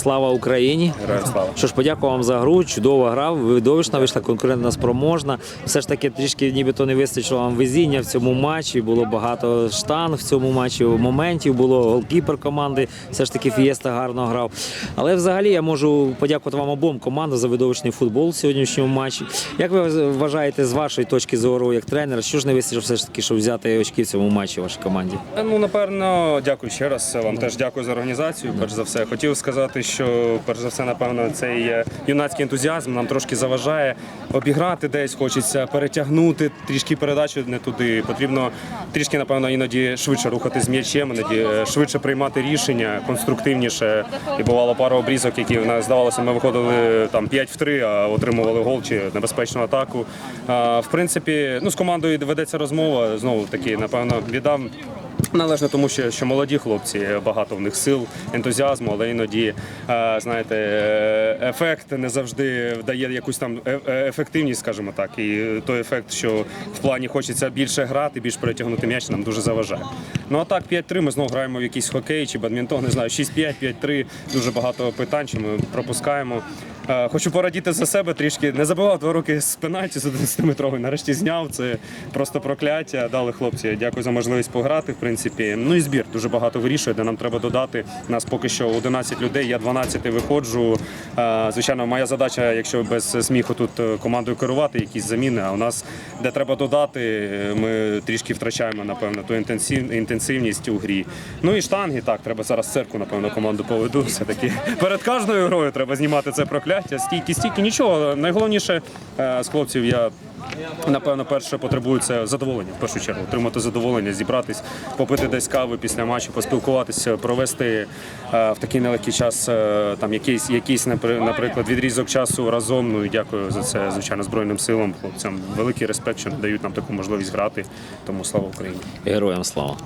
слава Україні. Героям слава. Що ж, подякую вам за гру. Чудова гра, видовищна вийшла, конкурентна спроможна. Все ж таки трішки нібито не вистачило вам везіння в цьому матчі. Було багато штанг в цьому матчі, моментів було. Голкіпер команди все ж таки Фієста гарно грав. Але взагалі я можу подякувати вам обом командам за видовищний футбол в сьогоднішньому матчі. Як ви вважаєте з вашої точки зору як тренер, що ж не вистачило все ж таки, щоб взяти очки в цьому матчі вашій команді? Е, Ну, напевно, дякую ще раз. Вам теж дякую за організацію. Перш за все, хотів сказати, що перш за все, напевно, цей е, юнацький ентузіазм нам трошки заважає обіграти десь, хочеться перетягнути трішки передачу не туди. Потрібно трішки, напевно, іноді швидше рухати з м'ячем, іноді е, швидше приймати рішення, конструктивніше. І бувало пару обрізок, які в нас здавалося, ми виходили там 5 в 3, а отримували гол чи небезпечну атаку. В принципі, ну з командою ведеться розмова. Знову таки, напевно, віддам Належно тому, що, що молоді хлопці, багато в них сил, ентузіазму, але іноді, е, знаєте, е, ефект не завжди дає якусь там е- е- ефективність, скажімо так. І той ефект, що в плані хочеться більше грати, більш перетягнути м'яч, нам дуже заважає. Ну а так, 5-3 ми знову граємо в якийсь хокей чи бадмінтон, не знаю, 6-5, 5-3. Дуже багато питань, що ми пропускаємо. Е, Хочу порадіти за себе трішки. Не забивав два роки з пенальті з 11-метровий. Нарешті зняв. Це просто прокляття. Дали хлопці. Дякую за можливість пограти. В принципі, ну і збір дуже багато вирішує, де нам треба додати. Нас поки що 11 людей. Я 12 виходжу. Е, Звичайно, моя задача, якщо без сміху тут е, командою керувати, якісь заміни. А у нас де треба додати, ми трішки втрачаємо, напевно, ту інтенсив- інтенсивність у грі. Ну і штанги, так, треба зараз церкву, напевно, команду поведу. Все-таки перед кожною грою треба знімати це прокляття. Стійки, стійки, нічого. Найголовніше е, з хлопців я. Напевно, перше потребую це задоволення в першу чергу. Отримати задоволення, зібратись, попити десь кави після матчу, поспілкуватися, провести е, в такий нелегкий час е, там якийсь, якийсь наприклад, відрізок часу разом. Ну і дякую за це, звичайно, Збройним силам, хлопцям. Великий респект, що дають нам таку можливість грати. Тому слава Україні. Героям слава!